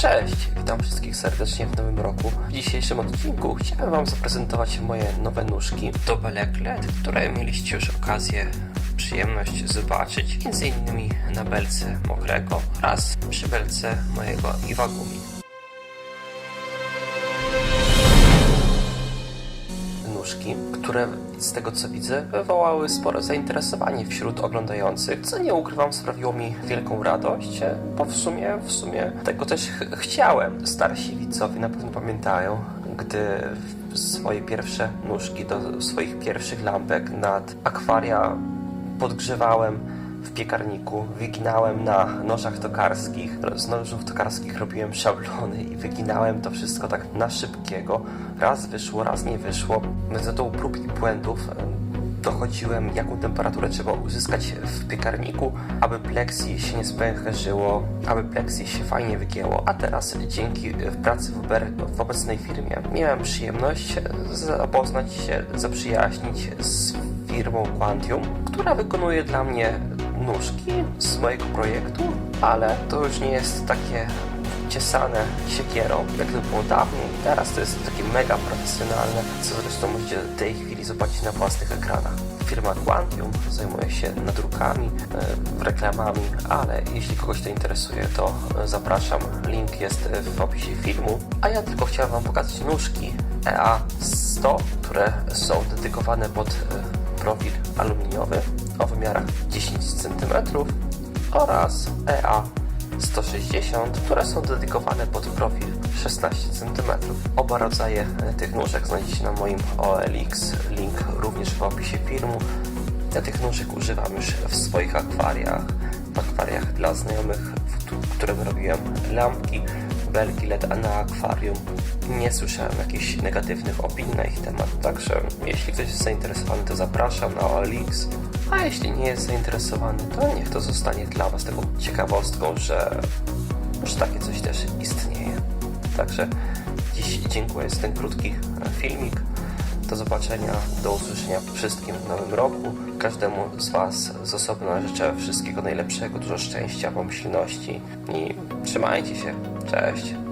Cześć, witam wszystkich serdecznie w nowym roku. W dzisiejszym odcinku chciałem Wam zaprezentować moje nowe nóżki do beleklet, które mieliście już okazję, przyjemność zobaczyć m.in. na belce mokrego oraz przy belce mojego Iwagumi. Nóżki, które z tego co widzę wywołały spore zainteresowanie wśród oglądających, co nie ukrywam sprawiło mi wielką radość, bo w sumie, w sumie tego też ch- chciałem. Starsi widzowie na pewno pamiętają, gdy swoje pierwsze nóżki do swoich pierwszych lampek nad akwaria podgrzewałem w piekarniku, wyginałem na nożach tokarskich. Z nożów tokarskich robiłem szablony i wyginałem to wszystko tak na szybkiego. Raz wyszło, raz nie wyszło. Metodą prób i błędów em, dochodziłem, jaką temperaturę trzeba uzyskać w piekarniku, aby plexi się nie spęcherzyło, aby plexi się fajnie wygięło. A teraz dzięki e, pracy w, ober- w obecnej firmie miałem przyjemność zapoznać się, zaprzyjaźnić z firmą Quantium, która wykonuje dla mnie nóżki z mojego projektu, ale to już nie jest takie ciesane siekierą, jak to było dawniej. Teraz to jest takie mega profesjonalne, co zresztą możecie w tej chwili zobaczyć na własnych ekranach. Firma Quantium zajmuje się nadrukami, e, reklamami, ale jeśli kogoś to interesuje, to zapraszam. Link jest w opisie filmu. A ja tylko chciałem Wam pokazać nóżki EA100, które są dedykowane pod e, profil aluminiowy o wymiarach 10 cm oraz EA 160, które są dedykowane pod profil 16 cm. Oba rodzaje tych nóżek znajdziecie na moim OLX, link również w opisie filmu. Ja tych nóżek używam już w swoich akwariach, w akwariach dla znajomych, w którym robiłem lampki, belki LED na akwarium. Nie słyszałem jakichś negatywnych opinii na ich temat, także jeśli ktoś jest zainteresowany, to zapraszam na OLX. A jeśli nie jest zainteresowany, to niech to zostanie dla Was taką ciekawostką, że, że takie coś też istnieje. Także dziś dziękuję za ten krótki filmik. Do zobaczenia, do usłyszenia wszystkim w nowym roku. Każdemu z Was z osobna życzę wszystkiego najlepszego, dużo szczęścia, pomyślności i trzymajcie się. Cześć!